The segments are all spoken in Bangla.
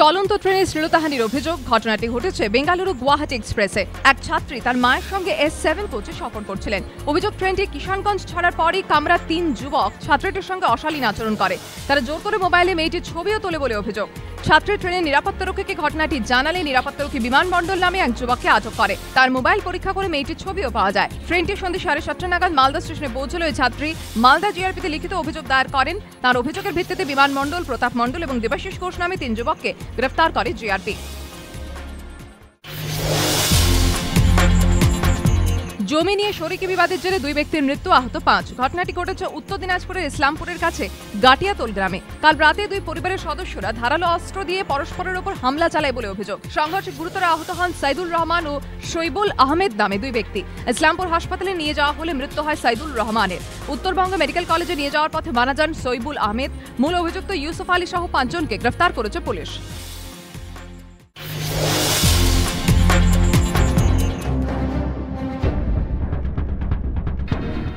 চলন্ত ট্রেনে শ্লীলতাহানির অভিযোগ, ঘটনাটি ঘটেছে বেঙ্গালুরু গুয়াহাটি এক্সপ্রেসে। এক ছাত্রী তার মায়ের সঙ্গে এস সেভেন কোচে সফর করছিলেন। অভিযোগ, ট্রেনটি কিষানগঞ্জ ছাড়ার পরই কামরা তিন যুবক ছাত্রীটির সঙ্গে অশালীন আচরণ করে। তারা জোর করে মোবাইলে মেয়েটির ছবিও তোলে বলে অভিযোগ। ছাত্রী ট্রেনের নিরাপত্তারক্ষীকে ঘটনাটি জানালে নিরাপত্তারক্ষী বিমানবন্দর নামে এক যুবককে আটক করে। তার মোবাইল পরীক্ষা করে মেয়েটির ছবিও পাওয়া যায়। ট্রেনটি সন্ধ্যে সাড়ে সাতটা নাগাদ মালদা স্টেশনে পৌঁছল ওই ছাত্রী। মালদা জিআরপিতে লিখিত অভিযোগ দায়ের করেন। তার অভিযোগের ভিত্তিতে বিমানমণ্ডল প্রতাপ মণ্ডল এবং দেবাশিস ঘোষ নামে তিন যুবককে গ্রেফতার করে জিআরপি। জমি নিয়ে শরিকি বিবাদের জেরে দুই ব্যক্তির মৃত্যু আহত পাঁচ। ঘটনাটি ঘটেছে উত্তর দিনাজপুরের ইসলামপুরের কাছে, গাটিয়াতোল গ্রামে। কাল রাতে দুই পরিবারের সদস্যরা ধারালো অস্ত্র দিয়ে পরস্পরের ওপর হামলা চালায় বলে অভিযোগ। সংঘর্ষে গুরুতর আহত হন সাইদুল রহমান ও শৈবুল আহমেদ নামে দুই ব্যক্তি। ইসলামপুর হাসপাতালে নিয়ে যাওয়া হলে মৃত্যু হয় সাইদুল রহমানের। উত্তরবঙ্গ মেডিকেল কলেজে নিয়ে যাওয়ার পথে মারা যান সৈবুল আহমেদ। মূল অভিযুক্ত ইউসুফ আলী সহ পাঁচজনকে গ্রেফতার করেছে পুলিশ।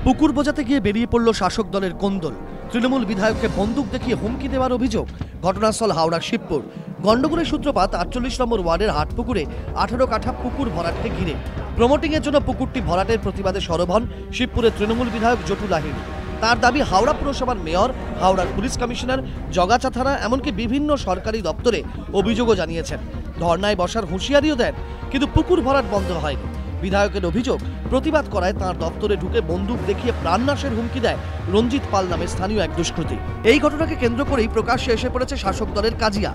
পুকুর বোঝাতে গিয়ে বেরিয়ে পড়ল শাসক দলের কোন্দল। তৃণমূল বিধায়ককে বন্দুক দেখিয়ে হুমকি দেওয়ার অভিযোগ, ঘটনাস্থল হাওড়া শিবপুর। গন্ডগোলের সূত্রপাত, আটচল্লিশ নম্বর ওয়ার্ডের হাটপুকুরে আঠারো কাঠা পুকুর ভরাটকে ঘিরে। প্রমোটিংয়ের জন্য পুকুরটি ভরাটের প্রতিবাদে সরব হন শিবপুরের তৃণমূল বিধায়ক জটু লাহিড়ী। তার দাবি, হাওড়া পুরসভার মেয়র, হাওড়ার পুলিশ কমিশনার জগাছা থানা এমনকি বিভিন্ন সরকারি দপ্তরে অভিযোগও জানিয়েছেন। ধর্নায় বসার হুঁশিয়ারিও দেন, কিন্তু পুকুর ভরাট বন্ধ হয়নি। বিধায়কের অভিযোগ প্রতিবাদ করায় তার দপ্তরে ঢুকে বন্দুক দেখিয়ে প্রাণনাশের হুমকি দেয় রঞ্জিত পাল নামে স্থানীয় এক দুষ্কৃতী। এই ঘটনাকে কেন্দ্র করেই প্রকাশ্যে এসে পড়েছে শাসক দলের কাজিয়া।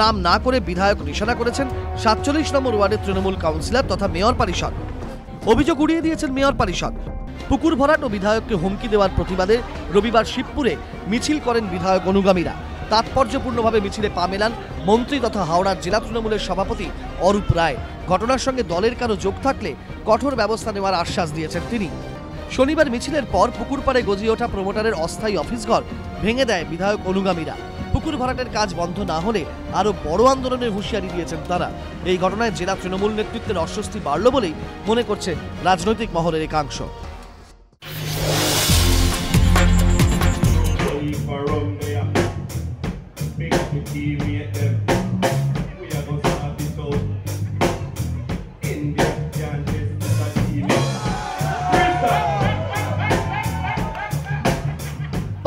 নাম না করে বিধায়ক নিশানা করেছেন সাতচল্লিশ নম্বর ওয়ার্ডের তৃণমূল কাউন্সিলর তথা মেয়র পরিষদ। অভিযোগ উড়িয়ে দিয়েছেন মেয়র পরিষদ। পুকুর ভরাট ও বিধায়ককে হুমকি দেওয়ার প্রতিবাদে রবিবার শিবপুরে মিছিল করেন বিধায়ক অনুগামীরা। তাৎপর্যপূর্ণভাবে মিছিলে পা মেলান মন্ত্রী তথা হাওড়ার জেলা তৃণমূলের সভাপতি অরূপ রায়। ঘটনার সঙ্গে দলের কারও যোগ থাকলে কঠোর ব্যবস্থা নেওয়ার আশ্বাস দিয়েছেন তিনি। শনিবার মিছিলের পর পুকুর পাড়ে গজিয়ে ওঠা প্রমোটারের অস্থায়ী অফিসঘর ভেঙে দেয় বিধায়ক অনুগামীরা। পুকুর ভরাটের কাজ বন্ধ না হলে আরও বড় আন্দোলনের হুঁশিয়ারি দিয়েছেন তারা। এই ঘটনায় জেলা তৃণমূল নেতৃত্বের অস্বস্তি বাড়ল বলেই মনে করছে রাজনৈতিক মহলের একাংশ।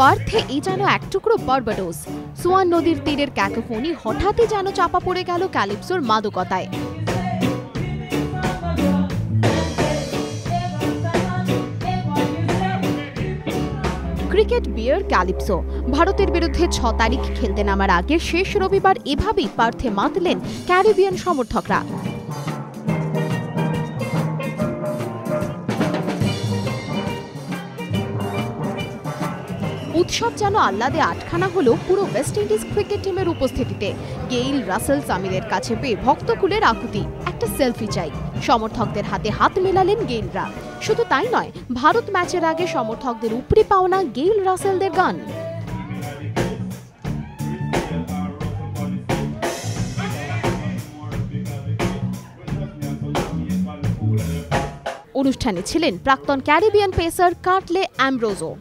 পার্থে এই যেন এক টুকরো বার্বাডোস সুয়ান নদীর তীরের ক্যাকোফোনি হঠাৎই যেন চাপা পড়ে গেল ক্যালিপসোর মাদকতায়। ক্রিকেট বিয়ার ক্যালিপসো। ভারতের বিরুদ্ধে ছ তারিখ খেলতে নামার আগে শেষ রবিবার এভাবেই পার্থে মাতলেন ক্যারিবিয়ান সমর্থকরা। উৎসব যেন আহ্লাদে আটখানা হলো পুরো ওয়েস্ট ইন্ডিজ ক্রিকেট টিমের উপস্থিতিতে। গেইল, রাসেল সামিরের কাছে পেয়ে ভক্তকুলের আকুতি, একটা সেলফি চাই। সমর্থকদের হাতে হাত মেলালেন গেইলরা। শুধু তাই নয়, ভারত ম্যাচের আগে সমর্থকদের উপরে পাওনা গেইল, রাসেলদের গান। অনুষ্ঠানে ছিলেন প্রাক্তন ক্যারিবিয়ান পেসার কার্টলে অ্যামব্রোজো।